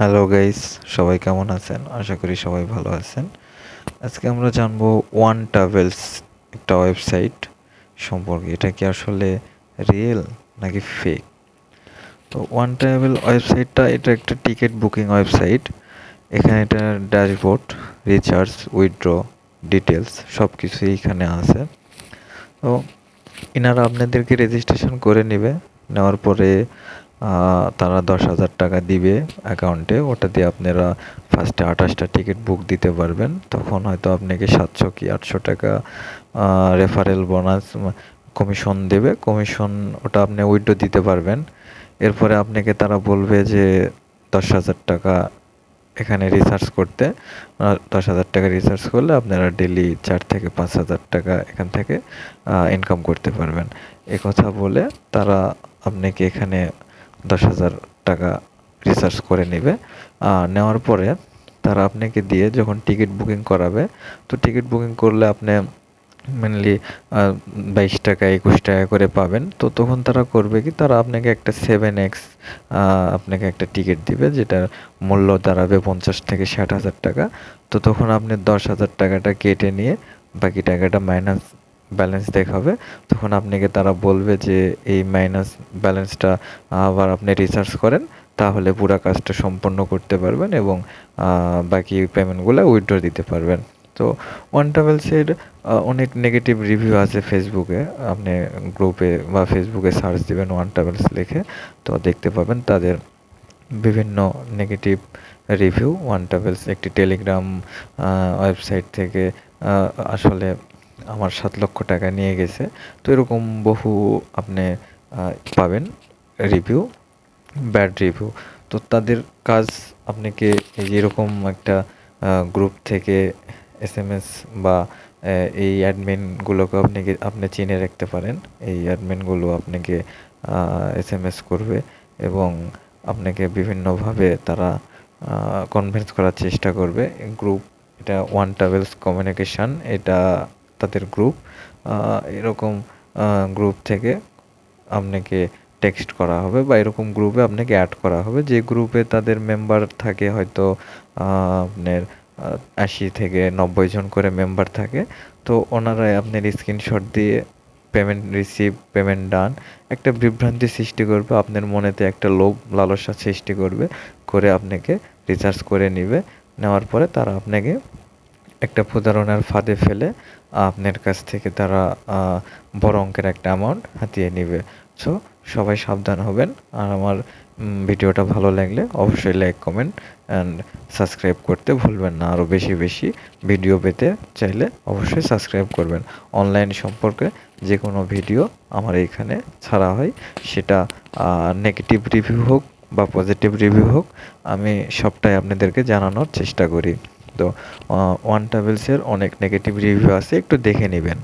Hello guys সবাই কেমন আছেন? আশা করি সবাই ভালো আছেন। আজকে আমরা জানব ওয়ান ট্রাভেলস একটা ওয়েবসাইট সম্পর্কে। এটা কি আসলে রিয়েল নাকি ফেক তো ওয়ান ট্রাভেল ওয়েবসাইটটা এটা একটা টিকিট বুকিং ওয়েবসাইট এখানে এটা ড্যাশবোর্ড রিচার্জ উইথড্র ডিটেলস সব কিছুই এখানে আছে। তো এনারা আপনাদেরকে রেজিস্ট্রেশন করে নেবে। নেওয়ার পরে তারা দশ হাজার টাকা দিবে অ্যাকাউন্টে ওটা দিয়ে আপনারা ফার্স্টে আঠাশটা টিকিট বুক দিতে পারবেন। তখন হয়তো আপনাকে সাতশো কি আটশো টাকা রেফারেল বোনাস কমিশন দেবে। কমিশন ওটা আপনি উইড্রো দিতে পারবেন। এরপরে আপনাকে তারা বলবে যে দশ হাজার টাকা এখানে রিসার্চ করতে। দশ হাজার টাকা রিসার্চ করলে আপনারা ডেলি চার থেকে পাঁচ হাজার টাকা এখান থেকে ইনকাম করতে পারবেন। কথা বলে তারা আপনাকে এখানে দশ হাজার টাকা রিসার্চ করে নেবে। নেওয়ার পরে তারা আপনাকে দিয়ে যখন টিকিট বুকিং করাবে, তো টিকিট বুকিং করলে আপনি মেনলি বাইশ টাকা, একুশ টাকা করে পাবেন। তো তখন তারা করবে কি, তারা আপনাকে একটা সেভেন এক্স আপনাকে একটা টিকিট দিবে, যেটার মূল্য দাঁড়াবে পঞ্চাশ থেকে ষাট হাজার টাকা। তো তখন আপনি দশ হাজার টাকাটা কেটে নিয়ে বাকি টাকাটা মাইনাস ব্যালেন্স দেখাবে তখন আপনাকে তারা বলবে যে এই মাইনাস ব্যালেন্সটা আবার আপনি রিসার্চ করেন, তাহলে পুরো কাজটা সম্পন্ন করতে পারবেন এবং বাকি পেমেন্টগুলো উইথড্র দিতে পারবেন। তো ওয়ান ট্রাভেলসের অনেক নেগেটিভ রিভিউ আছে ফেসবুকে আপনি গ্রুপে বা ফেসবুকে সার্চ দেবেন ওয়ান ট্রাভেলস লিখে। তো দেখতে পাবেন তাদের বিভিন্ন নেগেটিভ রিভিউ ওয়ান ট্রাভেলস একটি টেলিগ্রাম ওয়েবসাইট থেকে আসলে আমার সাত লক্ষ টাকা নিয়ে গেছে। তো এরকম বহু আপনি পাবেন রিভিউ ব্যাড রিভিউ তো তাদের কাজ আপনাকে এরকম একটা গ্রুপ থেকে এস এম এস বা এই অ্যাডমিনগুলোকে আপনি আপনি চিনে রাখতে পারেন? এই অ্যাডমিনগুলো আপনাকে এস এম এস করবে এবং আপনাকে বিভিন্নভাবে তারা কনভিন্স করার চেষ্টা করবে? গ্রুপ এটা ওয়ান ট্রাভেলস কমিউনিকেশান এটা তাদের গ্রুপ এরকম গ্রুপ থেকে আপনাকে টেক্সট করা হবে বা এরকম গ্রুপে আপনাকে অ্যাড করা হবে। যে গ্রুপে তাদের মেম্বার থাকে হয়তো আপনার আশি থেকে নব্বই জন করে মেম্বার থাকে। তো ওনারাই আপনার স্ক্রিনশট দিয়ে পেমেন্ট রিসিভ পেমেন্ট ডান একটা বিভ্রান্তি সৃষ্টি করবে, আপনার মনেতে একটা লোভ, লালসা সৃষ্টি করবে, করে আপনাকে রিচার্জ করে নিবে। নেওয়ার পরে তারা আপনাকে একটা প্রতারণার ফাঁদে ফেলে, আপনার কাছ থেকে তারা বড় অঙ্কের একটা অ্যামাউন্ট হাতিয়ে নেবে। সো সবাই সাবধান হবেন। আর আমার ভিডিওটা ভালো লাগলে অবশ্যই লাইক কমেন্ট অ্যান্ড সাবস্ক্রাইব করতে ভুলবেন না। আরও বেশি বেশি ভিডিও পেতে চাইলে অবশ্যই সাবস্ক্রাইব করবেন। অনলাইন সম্পর্কে যে কোনো ভিডিও আমার এইখানে ছাড়া হয়। সেটা নেগেটিভ রিভিউ হোক বা পজিটিভ রিভিউ হোক, আমি সবটাই আপনাদেরকে জানানোর চেষ্টা করি। তো ওয়ান ট্রাভেলসের অনেক নেগেটিভ রিভিউ আছে একটু দেখে নেবেন।